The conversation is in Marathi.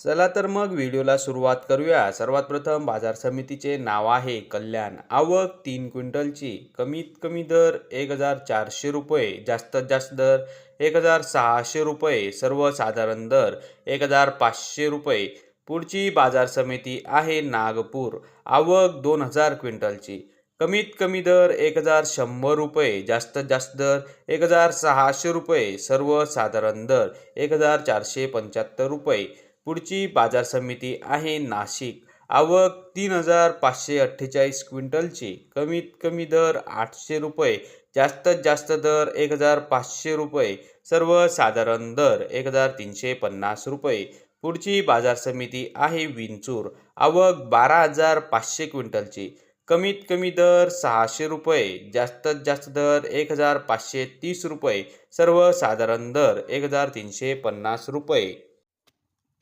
चला तर मग व्हिडिओला सुरुवात करूया. सर्वात प्रथम बाजार समितीचे नाव आहे कल्याण. आवक तीन क्विंटलची. कमीत कमी दर एक हजार चारशे रुपये. जास्तीत जास्त दर एक हजार सहाशे रुपये. सर्वसाधारण दर एक हजार पाचशे रुपये. पुढची बाजार समिती आहे नागपूर. आवक दोन हजार क्विंटलची. कमीत कमी दर एक हजार शंभर रुपये. जास्तीत जास्त दर एक हजार सहाशे रुपये. सर्वसाधारण दर एक हजार चारशे पंच्याहत्तर रुपये. पुढची बाजार समिती आहे नाशिक. आवक तीन हजार पाचशे अठ्ठेचाळीस क्विंटलची. कमीत कमी दर आठशे रुपये जास्तीत जास्त दर एक हजार पाचशे रुपये सर्वसाधारण दर एक हजार तीनशे पन्नास रुपये. पुढची बाजार समिती आहे विंचूर. आवक बारा हजार पाचशे क्विंटलची. कमीत कमी दर सहाशे रुपये जास्तीत जास्त दर एक हजार पाचशे तीस रुपये सर्वसाधारण दर एक हजार तीनशे पन्नास रुपये.